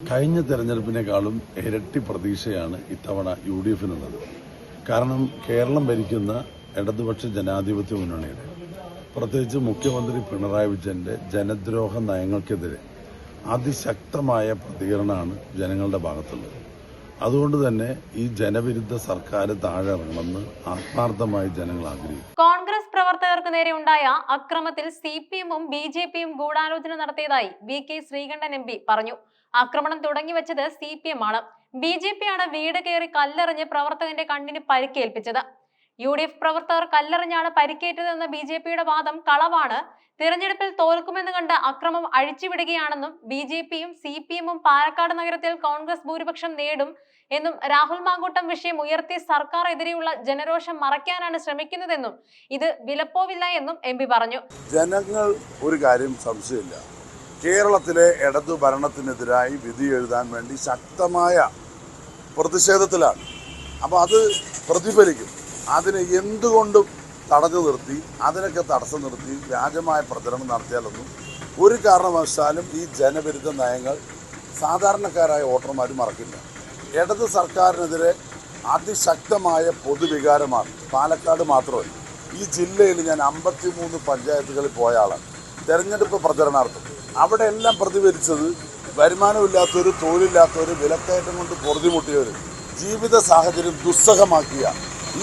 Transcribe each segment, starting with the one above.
കഴിഞ്ഞ തെരഞ്ഞെടുപ്പിനേക്കാളും ഇരട്ടി പ്രതീക്ഷയാണ് ഇത്തവണ യു ഡി എഫിനുള്ളത് കാരണം കേരളം ഭരിക്കുന്ന ഇടതുപക്ഷ ജനാധിപത്യ മുന്നണിയുടെ പ്രത്യേകിച്ച് മുഖ്യമന്ത്രി പിണറായി വിജയന്റെ ജനദ്രോഹ നയങ്ങൾക്കെതിരെ അതിശക്തമായ പ്രതികരണമാണ് ജനങ്ങളുടെ ഭാഗത്തുള്ളത്. അതുകൊണ്ട് തന്നെ ഈ ജനവിരുദ്ധ സർക്കാർ താഴെ ഇറങ്ങണമെന്ന് ആത്മാർത്ഥമായി ജനങ്ങൾ ആഗ്രഹിക്കും കോൺഗ്രസ് പ്രവർത്തകർക്ക് നേരെ ഉണ്ടായ അക്രമത്തിൽ സി പി എമ്മും ബി ജെ പിയും ഗൂഢാലോചന നടത്തിയതായി V K Sreekandan M P പറഞ്ഞു. ആക്രമണം തുടങ്ങിവെച്ചത് സി പി എം ആണ് ബി ജെ പി ആണ് വീട് കയറി കല്ലെറിഞ്ഞ് പ്രവർത്തകന്റെ കണ്ണിന് പരിക്കേൽപ്പിച്ചത്. യു ഡി എഫ് പ്രവർത്തകർ കല്ലെറിഞ്ഞാണ് പരിക്കേറ്റതെന്ന ബി ജെ പിയുടെ വാദം കളവാണ്. തിരഞ്ഞെടുപ്പിൽ തോൽക്കുമെന്ന് കണ്ട് അക്രമം അഴിച്ചുവിടുകയാണെന്നും ബി ജെ പിയും സി പി എമ്മും പാലക്കാട് നഗരത്തിൽ കോൺഗ്രസ് ഭൂരിപക്ഷം നേടും എന്നും രാഹുൽ മാങ്കൂട്ടം വിഷയം ഉയർത്തി സർക്കാർ എതിരെയുള്ള ജനരോഷം മറയ്ക്കാനാണ് ശ്രമിക്കുന്നതെന്നും ഇത് വിലപ്പോവില്ല എന്നും എം പറഞ്ഞു. ജനങ്ങൾ ഒരു കാര്യം സംശയമില്ല. കേരളത്തിലെ ഇടതു ഭരണത്തിനെതിരായി വിധി എഴുതാൻ വേണ്ടി ശക്തമായ പ്രതിഷേധത്തിലാണ്. അപ്പോൾ അത് പ്രതിഫലിക്കും. അതിനെ എന്തുകൊണ്ടും തടഞ്ഞു നിർത്തി അതിനൊക്കെ തടസ്സം നിർത്തി വ്യാജമായ പ്രചരണം നടത്തിയാലൊന്നും ഒരു കാരണവശാലും ഈ ജനവിരുദ്ധ നയങ്ങൾ സാധാരണക്കാരായ വോട്ടർമാർ മറക്കില്ല. ഇടത് സർക്കാരിനെതിരെ അതിശക്തമായ പൊതുവികാരമാണ്. പാലക്കാട് മാത്രമല്ല ഈ ജില്ലയിൽ ഞാൻ അമ്പത്തിമൂന്ന് പഞ്ചായത്തുകളിൽ പോയ ആളാണ്. തെരഞ്ഞെടുപ്പ് പ്രചരണാർത്ഥം. അവിടെ എല്ലാം പ്രതിഫലിച്ചത് വരുമാനമില്ലാത്തവർ തൊഴിലില്ലാത്തവർ വിലക്കയറ്റം കൊണ്ട് പൊറുതിമുട്ടിയവർ ജീവിത സാഹചര്യം ദുസ്സഹമാക്കിയ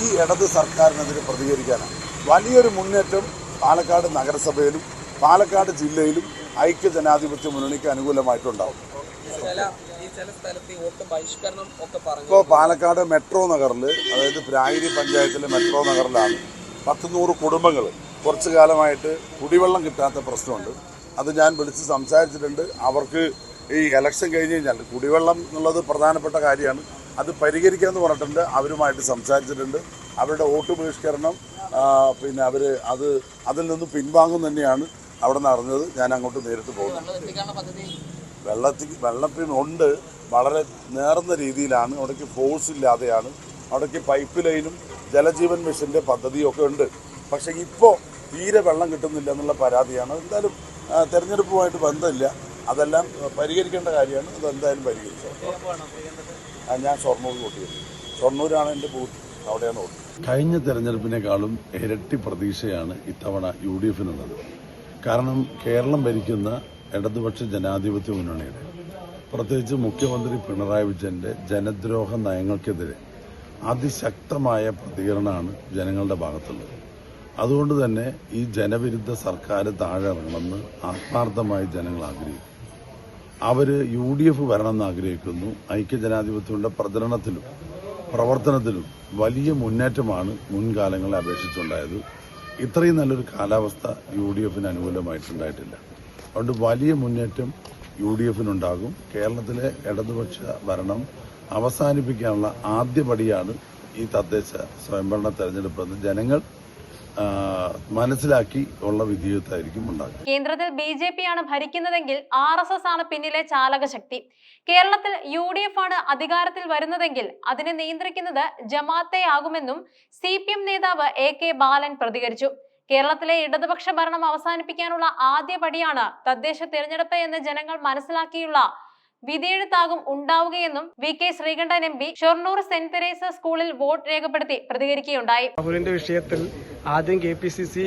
ഈ ഇടത് സർക്കാരിനെതിരെ പ്രതികരിക്കാനാണ്. വലിയൊരു മുന്നേറ്റം പാലക്കാട് നഗരസഭയിലും പാലക്കാട് ജില്ലയിലും ഐക്യ ജനാധിപത്യ മുന്നണിക്ക് അനുകൂലമായിട്ടുണ്ടാവും. ഇപ്പോൾ പാലക്കാട് മെട്രോ നഗറിൽ അതായത് പ്രായരി പഞ്ചായത്തിലെ മെട്രോ നഗറിലാണ് പത്ത് നൂറ് കുടുംബങ്ങൾ കുറച്ചു കാലമായിട്ട് കുടിവെള്ളം കിട്ടാത്ത പ്രശ്നമുണ്ട്. അത് ഞാൻ വിളിച്ച് സംസാരിച്ചിട്ടുണ്ട്. അവർക്ക് ഈ ഇലക്ഷൻ കഴിഞ്ഞ് കഴിഞ്ഞാൽ കുടിവെള്ളം എന്നുള്ളത് പ്രധാനപ്പെട്ട കാര്യമാണ്. അത് പരിഹരിക്കാമെന്ന് പറഞ്ഞിട്ടുണ്ട്. അവരുമായിട്ട് സംസാരിച്ചിട്ടുണ്ട്. അവരുടെ വോട്ട് ബഹിഷ്കരണം പിന്നെ അവർ അത് അതിൽ നിന്ന് പിൻവാങ്ങും തന്നെയാണ് അവിടെ നിന്ന് അറിഞ്ഞത്. ഞാൻ അങ്ങോട്ട് നേരിട്ട് പദ്ധതി വെള്ളത്തിൽ വെള്ളത്തിനുണ്ട് വളരെ നേർന്ന രീതിയിലാണ്. അവിടേക്ക് ഫോഴ്സ് ഇല്ലാതെയാണ്. അവിടേക്ക് പൈപ്പ് ലൈനും ജലജീവൻ മിഷന്റെ പദ്ധതിയൊക്കെ ഉണ്ട്. പക്ഷേ ഇപ്പോൾ തീരെ വെള്ളം കിട്ടുന്നില്ല എന്നുള്ള പരാതിയാണ്. എന്തായാലും തെരഞ്ഞെടുപ്പുമായിട്ട് ബന്ധമില്ല. അതെല്ലാം പരിഹരിക്കേണ്ട കാര്യമാണ്. അതെന്തായാലും പരിഹരിച്ചു. ആ, ഞാൻ ഷൊർണൂർ വോട്ട് ചെയ്തു. ഷൊർണൂരാണ് എന്റെ ബൂത്ത്. അവിടെയാണ് വോട്ട്. കഴിഞ്ഞ തെരഞ്ഞെടുപ്പിനേക്കാളും ഇരട്ടി പ്രതീക്ഷയാണ് ഇത്തവണ യു ഡി എഫിനുള്ളത് കാരണം കേരളം ഭരിക്കുന്ന ഇടതുപക്ഷ ജനാധിപത്യ മുന്നണിയുടെ പ്രത്യേകിച്ച് മുഖ്യമന്ത്രി പിണറായി വിജയന്റെ ജനദ്രോഹ നയങ്ങൾക്കെതിരെ അതിശക്തമായ പ്രതികരണമാണ് ജനങ്ങളുടെ ഭാഗത്തുള്ളത്. അതുകൊണ്ട് തന്നെ ഈ ജനവിരുദ്ധ സർക്കാർ താഴെ ഇറങ്ങണമെന്ന് ആത്മാർത്ഥമായി ജനങ്ങൾ ആഗ്രഹിക്കുന്നു. അവർ യു ഡി എഫ് വരണമെന്ന് ആഗ്രഹിക്കുന്നു. ഐക്യജനാധിപത്യത്തിന്റെ പ്രചരണത്തിലും പ്രവർത്തനത്തിലും വലിയ മുന്നേറ്റമാണ് മുൻകാലങ്ങളെ അപേക്ഷിച്ചുണ്ടായത്. ഇത്രയും നല്ലൊരു കാലാവസ്ഥ യു ഡി എഫിന് അനുകൂലമായിട്ടുണ്ടായിട്ടില്ല. അതുകൊണ്ട് വലിയ മുന്നേറ്റം യു ഡി എഫിനുണ്ടാകും കേരളത്തിലെ ഇടതുപക്ഷ ഭരണം അവസാനിപ്പിക്കാനുള്ള ആദ്യപടിയാണ് ഈ തദ്ദേശ സ്വയംഭരണ തെരഞ്ഞെടുപ്പെന്ന് ജനങ്ങൾ മനസ്സിലാക്കി ഉള്ള വിധിയത്തായിരിക്കും ഉണ്ടാകുക കേന്ദ്രത്തിൽ ബി ജെ പി ആണ് ഭരിക്കുന്നതെങ്കിൽ ആർ എസ് എസ് ആണ് പിന്നിലെ ചാലകശക്തി. കേരളത്തിൽ യു ഡി എഫ് ആണ് അധികാരത്തിൽ വരുന്നതെങ്കിൽ അതിനെ നിയന്ത്രിക്കുന്നത് ജമാഅത്തെ ആകുമെന്നും സി പി എം നേതാവ് എ കെ ബാലൻ പ്രതികരിച്ചു. കേരളത്തിലെ ഇടതുപക്ഷ ഭരണം അവസാനിപ്പിക്കാനുള്ള ആദ്യ പടിയാണ് തദ്ദേശ തിരഞ്ഞെടുപ്പ് എന്ന് ജനങ്ങൾ മനസ്സിലാക്കിയുള്ള വിധിയെഴുത്താകും ഉണ്ടാവുകയെന്നും V K Sreekandan M P Shoranur saint Teresa സ്കൂളിൽ വോട്ട് രേഖപ്പെടുത്തി പ്രതികരിക്കുകയുണ്ടായി. രാഹുലിന്റെ വിഷയത്തിൽ ആദ്യം K P C C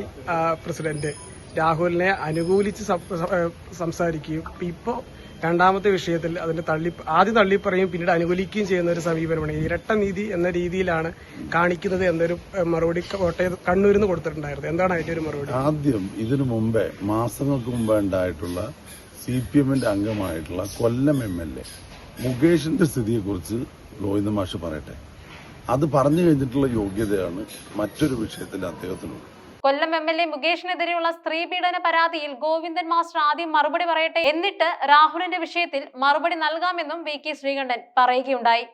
president രാഹുലിനെ അനുകൂലിച്ച് സംസാരിക്കുകയും ഇപ്പോൾ രണ്ടാമത്തെ വിഷയത്തിൽ അതിന്റെ തള്ളി ആദ്യം തള്ളിപ്പറയും പിന്നീട് അനുകൂലിക്കുകയും ചെയ്യുന്ന ഒരു സമീപനമാണ്. ഇരട്ട നീതി എന്ന രീതിയിലാണ് കാണിക്കുന്നത് എന്നൊരു മറുപടി കോട്ടയം കണ്ണൂരിൽ നിന്ന് കൊടുത്തിട്ടുണ്ടായിരുന്നു എന്താണ് അതിന്റെ ഒരു മറുപടി? ആദ്യം ഇതിനു മുമ്പേ മാസങ്ങൾക്ക് മുമ്പേ ഉണ്ടായിട്ടുള്ള സി പി എമ്മിന്റെ അംഗമായിട്ടുള്ള കൊല്ലം എം എൽ എ. മുകേഷിന്റെ സ്ഥിതിയെക്കുറിച്ച് ഗോവിന്ദ മാഷ് പറയട്ടെ. അത് പറഞ്ഞു കഴിഞ്ഞിട്ടുള്ള യോഗ്യതയാണ് മറ്റൊരു വിഷയത്തിൽ അദ്ദേഹത്തിനുള്ളത്. കൊല്ലം എം എൽ എ മുകേഷിനെതിരെയുള്ള സ്ത്രീ പീഡന പരാതിയിൽ ഗോവിന്ദൻ മാസ്റ്റർ ആദ്യം മറുപടി പറയട്ടെ എന്നിട്ട് രാഹുലിന്റെ വിഷയത്തിൽ മറുപടി നൽകാമെന്നും വി കെ ശ്രീകണ്ഠൻ പറയുകയുണ്ടായി.